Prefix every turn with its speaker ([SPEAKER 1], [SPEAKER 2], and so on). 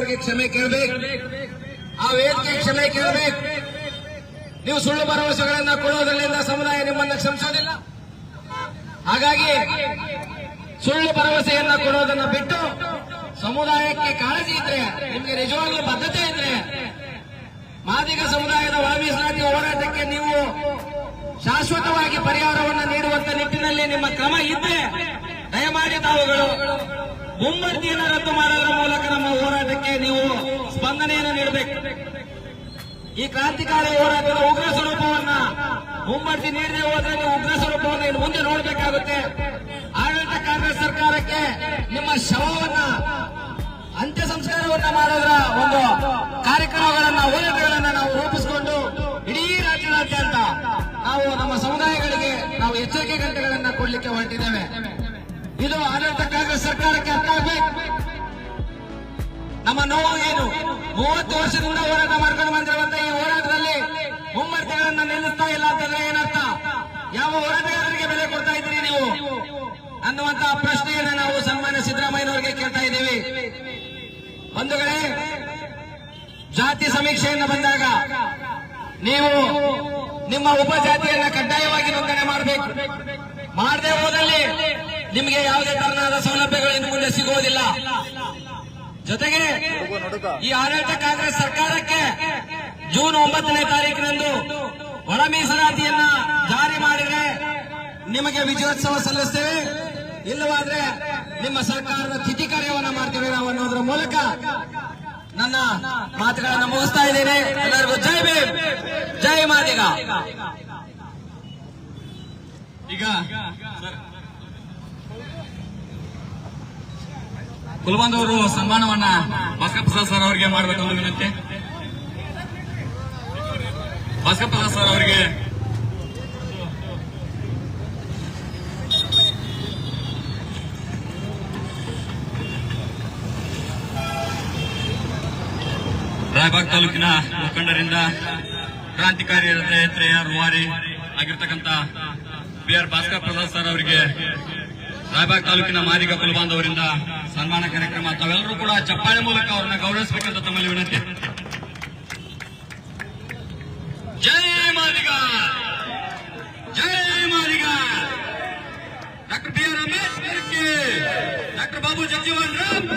[SPEAKER 1] ಅವರಿಗೆ ಕ್ಷಮೆ ಕೇಳಬೇಕು. ಆ ವೇದಿಕೆ ಕ್ಷಮೆ ಕೇಳಬೇಕು. ನೀವು ಸುಳ್ಳು ಭರವಸೆಗಳನ್ನ ಕೊಡೋದ್ರಲ್ಲಿಂದ ಸಮುದಾಯ ನಿಮ್ಮನ್ನ ಕ್ಷಮಿಸೋದಿಲ್ಲ. ಹಾಗಾಗಿ ಸುಳ್ಳು ಭರವಸೆಯನ್ನ ಕೊಡೋದನ್ನ ಬಿಟ್ಟು ಸಮುದಾಯಕ್ಕೆ ಕಾಳಜಿ ಇದ್ರೆ, ನಿಮಗೆ ನಿಜವಾಗ್ಲೂ ಬದ್ಧತೆ ಇದ್ರೆ, ಮಾದಿಗ ಸಮುದಾಯದ ಒಳ ಮೀಸಲಾತಿ ಹೋರಾಟಕ್ಕೆ ನೀವು ಶಾಶ್ವತವಾಗಿ ಪರಿಹಾರವನ್ನು ನೀಡುವಂತ ನಿಟ್ಟಿನಲ್ಲಿ ನಿಮ್ಮ ಕ್ರಮ ಇದ್ರೆ, ದಯಮಾಡಿ ತಾವುಗಳು ಮುಂಬಡ್ತಿಯನ್ನು ರದ್ದು ಮಾಡೋದ್ರ ಮೂಲಕ ನಮ್ಮ ಸ್ಪಂದನೆಯನ್ನು ನೀಡಬೇಕು. ಈ ಕ್ರಾಂತಿಕಾರಿ ಹೋರಾಟದ ಉಗ್ರ ಸ್ವರೂಪವನ್ನ ಮುಂಬಡಿಸಿ ನೀಡದೆ ಹೋದ್ರೆ ಉಗ್ರ ಸ್ವರೂಪವನ್ನು ಇನ್ನು ಮುಂದೆ ನೋಡಬೇಕಾಗುತ್ತೆ. ಆಡಳಿತ ಕಾಂಗ್ರೆಸ್ ಸರ್ಕಾರಕ್ಕೆ ನಿಮ್ಮ ಶವವನ್ನ ಅಂತ್ಯ ಸಂಸ್ಕಾರವನ್ನ ಮಾಡೋದ್ರ ಒಂದು ಕಾರ್ಯಕ್ರಮಗಳನ್ನ, ಹೋರಾಟಗಳನ್ನ ನಾವು ರೂಪಿಸಿಕೊಂಡು ಇಡೀ ರಾಜ್ಯದಾದ್ಯಂತ ನಾವು ನಮ್ಮ ಸಮುದಾಯಗಳಿಗೆ ನಾವು ಎಚ್ಚರಿಕೆ ಗಂಟೆಗಳನ್ನ ಕೊಡ್ಲಿಕ್ಕೆ ಹೊರಟಿದ್ದೇವೆ. ಇದು ಆಡಳಿತ ಕಾಂಗ್ರೆಸ್ ಸರ್ಕಾರಕ್ಕೆ ಅರ್ಥ ಆಗ್ಬೇಕು. ನಮ್ಮ ನೋವು ಮೂವತ್ತು ವರ್ಷದಿಂದ ಹೋರಾಟ ಮಾಡ್ಕೊಂಡು ಬಂದಿರುವಂತ ಈ ಹೋರಾಟದಲ್ಲಿ ಮುಮ್ಮರ್ತಿಗಳನ್ನ ನಿಲ್ಲಿಸ್ತಾ ಇಲ್ಲ ಅಂತಂದ್ರೆ ಏನರ್ಥ? ಯಾವ ಹೋರಾಟಗಾರರಿಗೆ ಬೆಲೆ ಕೊಡ್ತಾ ಇದ್ದೀರಿ ನೀವು? ಅನ್ನುವಂತ ಪ್ರಶ್ನೆಯನ್ನು ನಾವು ಸನ್ಮಾನ್ಯ ಸಿದ್ದರಾಮಯ್ಯನವರಿಗೆ ಕೇಳ್ತಾ ಇದ್ದೀವಿ. ಕಡೆ ಜಾತಿ ಸಮೀಕ್ಷೆಯನ್ನು ಬಂದಾಗ ನೀವು ನಿಮ್ಮ ಉಪಜಾತಿಯನ್ನ ಕಡ್ಡಾಯವಾಗಿ ನೋಂದಣಿ ಮಾಡಬೇಕು. ಮಾಡದೆ ಹೋದಲ್ಲಿ ನಿಮಗೆ ಯಾವುದೇ ತರನಾದ ಸೌಲಭ್ಯಗಳು ಇನ್ನು ಮುಂದೆ ಸಿಗುವುದಿಲ್ಲ. ಜೊತೆಗೆ ಈ ಆಡಳಿತ ಕಾಂಗ್ರೆಸ್ ಸರ್ಕಾರಕ್ಕೆ ಜೂನ್ ಒಂಬತ್ತನೇ ತಾರೀಕಿನಂದು ಒಳ ಮೀಸಲಾತಿಯನ್ನ ಜಾರಿ ಮಾಡಿದ್ರೆ ನಿಮಗೆ ವಿಜಯೋತ್ಸವ ಸಲ್ಲಿಸ್ತೇವೆ. ಇಲ್ಲವಾದ್ರೆ ನಿಮ್ಮ ಸರ್ಕಾರದ ತಿಥಿ ಕಾರ್ಯವನ್ನ ಮಾಡ್ತೇವೆ ನಾವು ಅನ್ನೋದ್ರ ಮೂಲಕ ನನ್ನ ಮಾತುಗಳನ್ನು ಮುಗಿಸ್ತಾ ಇದ್ದೇನೆ. ಎಲ್ಲರಿಗೂ ಜೈ ಭೀಮ್, ಜೈ ಮಾದಿಗ.
[SPEAKER 2] ಈಗ ಅವರು ಸನ್ಮಾನವನ್ನ ಭಾಸ್ಕರ್ ಸರ್ ಅವರಿಗೆ ಮಾಡಬೇಕು ಒಂದು ವಿನಂತಿ. ಭಾಸ್ಕರ್ ಸರ್ ಅವರಿಗೆ. ರಾಯಬಾಗ್ ತಾಲೂಕಿನ ಮುಖಂಡರಿಂದ ಕ್ರಾಂತಿಕಾರಿ ರಥಯಾತ್ರೆಯ ರೂವಾರಿ ಆಗಿರ್ತಕ್ಕಂಥ B R Bhaskar Prasad sir ಅವರಿಗೆ ರಾಯಬಾಗ್ ತಾಲೂಕಿನ ಮಾದಿಗ ಕುಲಬಾಂಧವರಿಂದ ಸನ್ಮಾನ ಕಾರ್ಯಕ್ರಮ ತಾವೆಲ್ಲರೂ ಕೂಡ ಚಪ್ಪಾಳೆ ಮೂಲಕ ಅವರನ್ನ ಗೌರವಿಸಬೇಕಂತ ತಮ್ಮಲ್ಲಿ ವಿನಂತಿ. ಜೈ ಮಾದಿಗ! ಜೈ Madiga! Doctor B R Ambedkar doctor Babu Jagjivan Ram